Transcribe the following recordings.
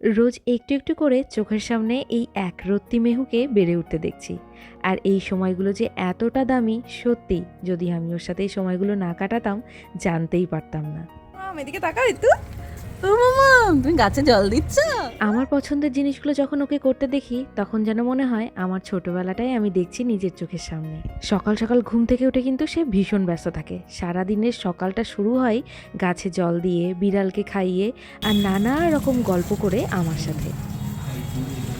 রোজ একটু একটু করে চোখের সামনে এই এক রত্তি মেহুকে বেড়ে উঠতে দেখছি। আর এই সময়গুলো যে এতটা দামি, সত্যি, যদি আমি ওর সাথে এই সময়গুলো না কাটাতাম, জানতেই পারতাম না। এদিকে তাকাও একটু। তুমি গাছে জল দিচ্ছ? আমার পছন্দের জিনিসগুলো যখন ওকে করতে দেখি, তখন যেন মনে হয় আমার ছোটবেলাটাই আমি দেখছি নিজের চোখের সামনে। সকাল সকাল ঘুম থেকে উঠে কিন্তু সে ভীষণ ব্যস্ত থাকে। সারা দিনের সকালটা শুরু হয় গাছে জল দিয়ে, বিড়ালকে খাইয়ে আর নানা রকম গল্প করে আমার সাথে।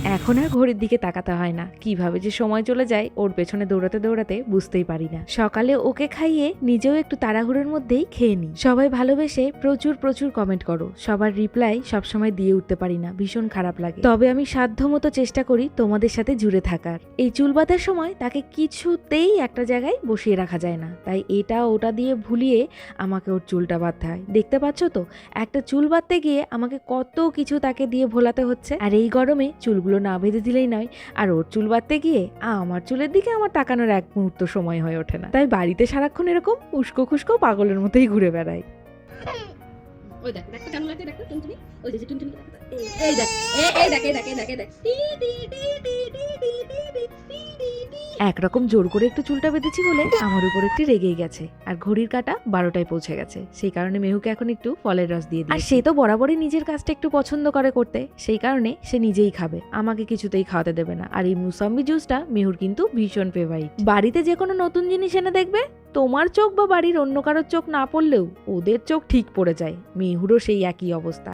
এখন আর ঘড়ির দিকে তাকাতে হয় না। কীভাবে যে সময় চলে যায়, ওর পেছনে দৌড়াতে দৌড়াতে বুঝতেই পারি না। সকালে ওকে খাইয়ে নিজেও একটু তাড়াহুড়োর মধ্যেই খেয়ে নিই। সবাই ভালোবেসে প্রচুর প্রচুর কমেন্ট করো। সবার রিপ্লাই সবসময় দিয়ে উঠতে পারি না। ভীষণ খারাপ লাগে। তবে আমি সাধ্যমতো চেষ্টা করি তোমাদের সাথে জুড়ে থাকার। এই চুল বাঁধার সময় তাকে কিছুতেই একটা জায়গায় বসিয়ে রাখা যায় না। তাই এটা ওটা দিয়ে ভুলিয়ে আমাকে ওর চুলটা বাঁধতে হয়। দেখতে পাচ্ছ তো? একটা চুল বাঁধতে গিয়ে আমাকে কত কিছু তাকে দিয়ে ভোলাতে হচ্ছে। আর এই গরমে চুলগুলো না বেঁধে দিলেই নয় আর ওর চুল বাঁধতে গিয়ে আমার চুলের দিকে আমার তাকানোর এক মুহূর্ত সময় হয়ে ওঠে না তাই বাড়িতে সারাক্ষণ এরকম উস্কো খুস্কো পাগলের মতোই ঘুরে বেড়াই ওই দেখ দেখো দেখ দেখো টুনটুনি ওই যে টুনটুনি এই- দেখ এই দেখ এই দেখ এই দেখ এই দেখ একরকম জোর করে একটু চুলটা বেঁধেছি বলে আমার উপর একটু রেগেই গেছে। আর ঘড়ির কাটা বারোটায় পৌঁছে গেছে। সেই কারণে মেহুকে এখন একটু ফলের রস দিয়ে আর সে তো বরাবরই নিজের কাজটা একটু পছন্দ করে করতে। সেই কারণে সে নিজেই খাবে। আমাকে কিছুতেই খাওয়াতে দেবে না। আর এই মুসাম্বি জুসটা মেহুর কিন্তু ভীষণ ফেভারিট বাড়িতে যে কোনো নতুন জিনিস এনে দেখবে তোমার চোখ বা বাড়ির অন্য কারোর চোখ না পড়লেও ওদের চোখ ঠিক পড়ে যায়। মেহুরও সেই একই অবস্থা।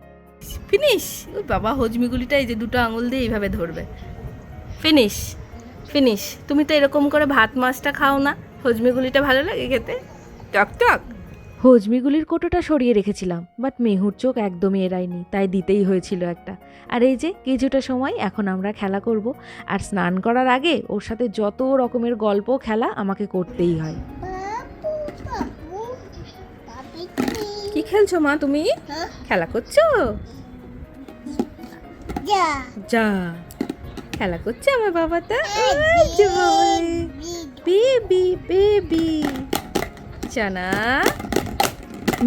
ফিনিশ! ওই বাবা হজমিগুলিটা এই যে দুটো আঙুল দিয়ে এইভাবে ধরবে। ফিনিশ! ফিনিশ তুমি তো এরকম করে ভাত মাছটা খাও না। হজমিগুলিটা ভালো লাগে খেতে? টক টক। হজমিগুলির কোটোটা সরিয়ে রেখেছিলাম বাট মেহুর চোখ একদমই এড়ায়নি তাই দিতেই হয়েছিল একটা। আর এই যে কিছুটা সময় এখন আমরা খেলা করব আর স্নান করার আগে ওর সাথে যত রকমের গল্প খেলা আমাকে করতেই হয়। কি খেলছো মা তুমি? খেলা করছ? যা। খেলা করছে আমার বাবাটা? বেবি বেবি চানা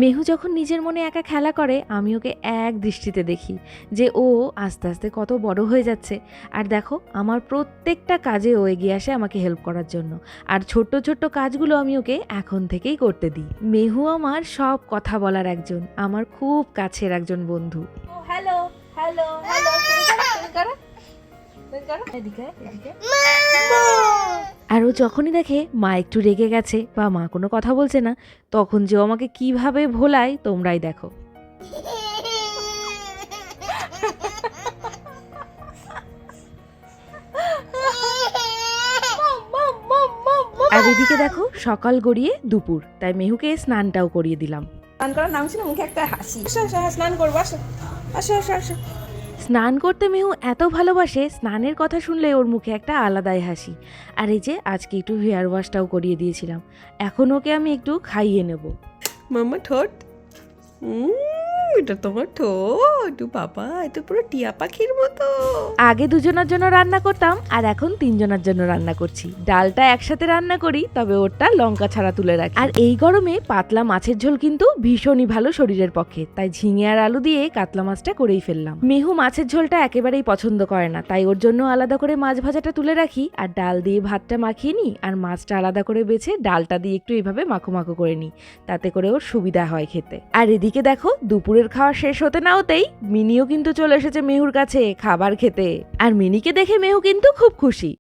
মেহু যখন নিজের মনে একা খেলা করে আমি ওকে এক দৃষ্টিতে দেখি যে ও আস্তে আস্তে কত বড় হয়ে যাচ্ছে। আর দেখো আমার প্রত্যেকটা কাজে ও এগিয়ে আসে আমাকে হেল্প করার জন্য। আর ছোট্ট ছোট্ট কাজগুলো আমি ওকে এখন থেকেই করতে দিই। মেহু আমার সব কথা বলার একজন আমার খুব কাছের একজন বন্ধু। হ্যালো হ্যালো হ্যালো এদিকে আর ও যখনই দেখে মা একটু রেগে গেছে বা মা কোনো কথা বলছে না, তখন যে আমাকে কীভাবে ভোলায় তোমরাই দেখো। আর এদিকে দেখো, সকাল গড়িয়ে দুপুর, তাই মেহুকে স্নানটাও করিয়ে দিলাম। স্নান করার নাম ছিল মুখে একটা হাসি। স্নান করব, আসো। আসো আসো আসো। স্নান করতে মেহু এত ভালোবাসে, স্নানের কথা শুনলে ওর মুখে একটা আলাদাই হাসি। আর এই যে, আজকে একটু হেয়ার ওয়াশটাও করিয়ে দিয়েছিলাম। এখন ওকে আমি একটু খাইয়ে নেব। মাম্মা, ঠোঁট। এটা তোমার ঠোঁট। বাবা, এটা পুরো টিয়া পাখির মতো। আগে দুজনের জন্য রান্না করতাম, আর এখন তিনজনের জন্য রান্না করছি। ডালটা একসাথে রান্না করি, তবে ওরটা লঙ্কা ছাড়া তুলে রাখি। আর এই গরমে পাতলা মাছের ঝোল কিন্তু ভীষণই ভালো শরীরের পক্ষে। তাই ঝিঙে আর আলু দিয়ে কাতলা মাছটা করেই ফেললাম। মেহু মাছের ঝোলটা একেবারেই পছন্দ করে না, তাই ওর জন্য আলাদা করে মাছ ভাজাটা তুলে রাখি। আর ডাল দিয়ে ভাতটা মাখিয়ে নিই, আর মাছটা আলাদা করে বেছে ডালটা দিয়ে একটু এইভাবে মাখো মাখো করে নিই, তাতে করে ওর সুবিধা হয় খেতে। আর এদিকে দেখো, দুপুরের খাওয়া শেষ হতে না হতেই মিনিও কিন্তু চলে এসেছে মেহুর কাছে খাবার খেতে। আর মিনিকে দেখে মেহু কিন্তু খুব খুশি।